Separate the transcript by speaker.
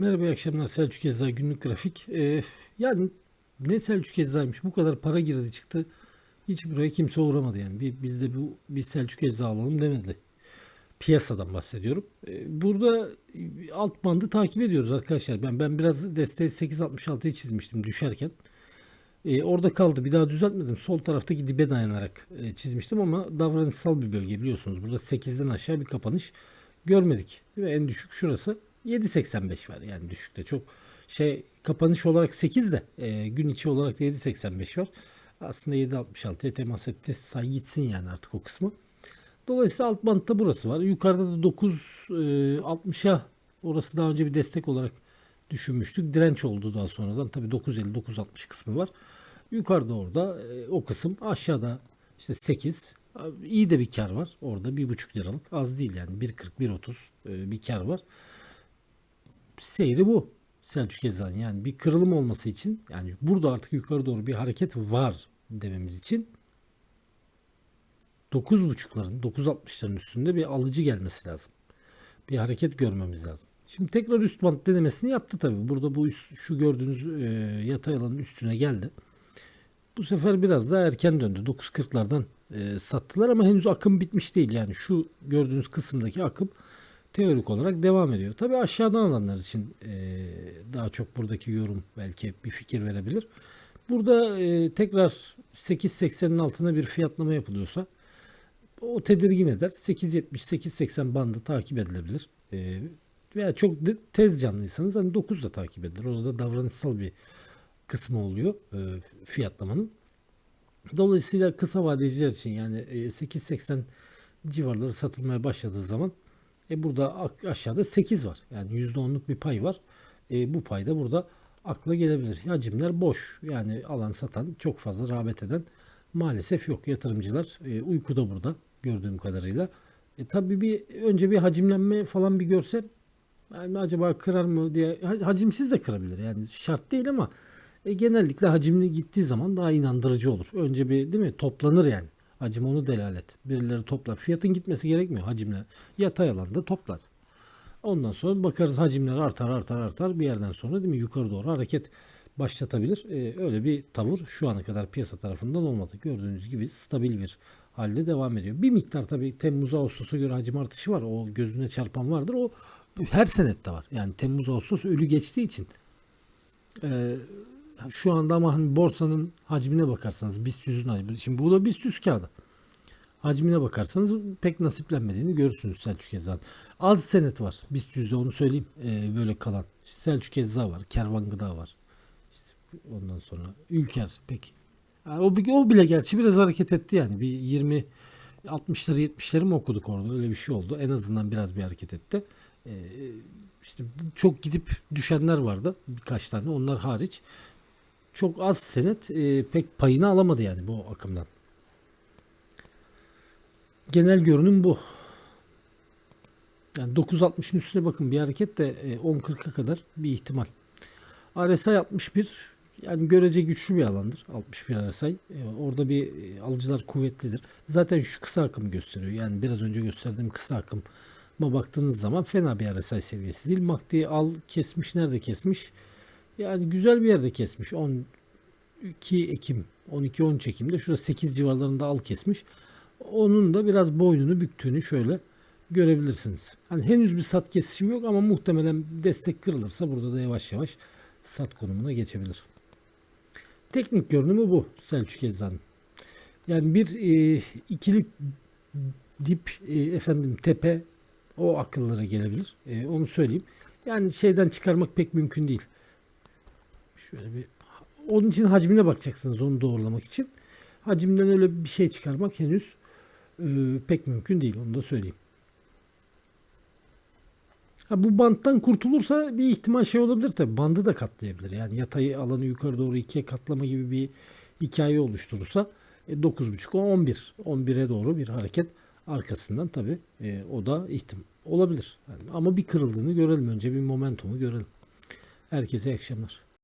Speaker 1: Merhaba iyi akşamlar Selçuk Ecza günlük grafik. Ee, yani ne Selçuk Ecza'ymış bu kadar para girdi çıktı. Hiç buraya kimse uğramadı yani. Bir, biz de bu bir Selçuk Ecza alalım demedi. Piyasadan bahsediyorum. Ee, burada alt bandı takip ediyoruz arkadaşlar. Ben ben biraz desteği 8.66'yı çizmiştim düşerken. Ee, orada kaldı. Bir daha düzeltmedim. Sol taraftaki dibe dayanarak e, çizmiştim ama davranışsal bir bölge biliyorsunuz. Burada 8'den aşağı bir kapanış görmedik. Ve en düşük şurası 7.85 var. Yani düşükte çok şey kapanış olarak 8 de e, gün içi olarak da 7.85 var. Aslında 7.66'ya temas etti. Say gitsin yani artık o kısmı. Dolayısıyla alt bantta burası var. Yukarıda da 9.60'a orası daha önce bir destek olarak düşünmüştük. Direnç oldu daha sonradan. Tabii 9.50-9.60 kısmı var. Yukarıda orada e, o kısım. Aşağıda işte 8. İyi de bir kar var. Orada 1.5 liralık. Az değil yani. 1.40-1.30 e, bir kar var. Seyri bu. Selçuk Eczan yani bir kırılım olması için yani burada artık yukarı doğru bir hareket var dememiz için 9.5'ların 9.60'ların üstünde bir alıcı gelmesi lazım. Bir hareket görmemiz lazım. Şimdi tekrar üst bant denemesini yaptı tabii. Burada bu üst, şu gördüğünüz e, yatay alanın üstüne geldi. Bu sefer biraz daha erken döndü. 9.40'lardan e, sattılar ama henüz akım bitmiş değil. Yani şu gördüğünüz kısımdaki akım teorik olarak devam ediyor. Tabii aşağıdan alanlar için e, daha çok buradaki yorum belki bir fikir verebilir. Burada e, tekrar 8.80'in altına bir fiyatlama yapılıyorsa o tedirgin eder. 8.70-8.80 bandı takip edilebilir. E, veya çok de, tez canlıysanız hani 9 da takip edilir. Orada davranışsal bir kısmı oluyor e, fiyatlamanın. Dolayısıyla kısa vadeciler için yani e, 8.80 civarları satılmaya başladığı zaman e burada aşağıda 8 var. Yani %10'luk bir pay var. E bu pay da burada akla gelebilir. Hacimler boş. Yani alan satan çok fazla rağbet eden maalesef yok. Yatırımcılar e, uykuda burada gördüğüm kadarıyla. E, tabii bir önce bir hacimlenme falan bir görse yani acaba kırar mı diye hacimsiz de kırabilir. Yani şart değil ama e, genellikle hacimli gittiği zaman daha inandırıcı olur. Önce bir değil mi toplanır yani. Hacim onu delalet. Birileri toplar. Fiyatın gitmesi gerekmiyor hacimle. Yatay alanda toplar. Ondan sonra bakarız hacimler artar artar artar bir yerden sonra değil mi yukarı doğru hareket başlatabilir. Ee, öyle bir tavır şu ana kadar piyasa tarafından olmadı. Gördüğünüz gibi stabil bir halde devam ediyor. Bir miktar tabii Temmuz Ağustos'a göre hacim artışı var. O gözüne çarpan vardır. O her senette var. Yani Temmuz Ağustos ölü geçtiği için e, şu anda ama hani borsanın hacmine bakarsanız BIST 100'ün hacmi. Şimdi bu da BIST 100 kağıdı. Hacmine bakarsanız pek nasiplenmediğini görürsünüz Selçuk Ecza'nın. Az senet var BIST 100'de onu söyleyeyim. Ee, böyle kalan. İşte Selçuk Ecza var. Kervan Gıda var. İşte ondan sonra Ülker pek. Yani o, o bile gerçi biraz hareket etti yani. Bir 20 60'ları 70'leri mi okuduk orada? Öyle bir şey oldu. En azından biraz bir hareket etti. Ee, işte çok gidip düşenler vardı. Birkaç tane. Onlar hariç çok az senet e, pek payını alamadı yani bu akımdan. Genel görünüm bu. Yani 9.60'ın üstüne bakın bir hareket de e, 10.40'a kadar bir ihtimal. RSI 61 yani görece güçlü bir alandır 61 RSI. E, orada bir e, alıcılar kuvvetlidir. Zaten şu kısa akımı gösteriyor. Yani biraz önce gösterdiğim kısa akıma baktığınız zaman fena bir RSI seviyesi değil. MACD al kesmiş nerede kesmiş? Yani güzel bir yerde kesmiş. 12 Ekim, 12-13 Ekim'de şurada 8 civarlarında al kesmiş. Onun da biraz boynunu büktüğünü şöyle görebilirsiniz. Hani henüz bir sat kesişim yok ama muhtemelen destek kırılırsa burada da yavaş yavaş sat konumuna geçebilir. Teknik görünümü bu Selçuk Ecza'nın. Yani bir e, ikili dip e, efendim tepe o akıllara gelebilir. E, onu söyleyeyim. Yani şeyden çıkarmak pek mümkün değil. Şöyle bir onun için hacmine bakacaksınız onu doğrulamak için. Hacimden öyle bir şey çıkarmak henüz e, pek mümkün değil onu da söyleyeyim. Ha, bu banttan kurtulursa bir ihtimal şey olabilir tabi. Bandı da katlayabilir. Yani yatay alanı yukarı doğru ikiye katlama gibi bir hikaye oluşturursa e, 9.5 11 11'e doğru bir hareket arkasından tabi e, o da ihtim olabilir. Yani, ama bir kırıldığını görelim önce bir momentumu görelim. Herkese iyi akşamlar.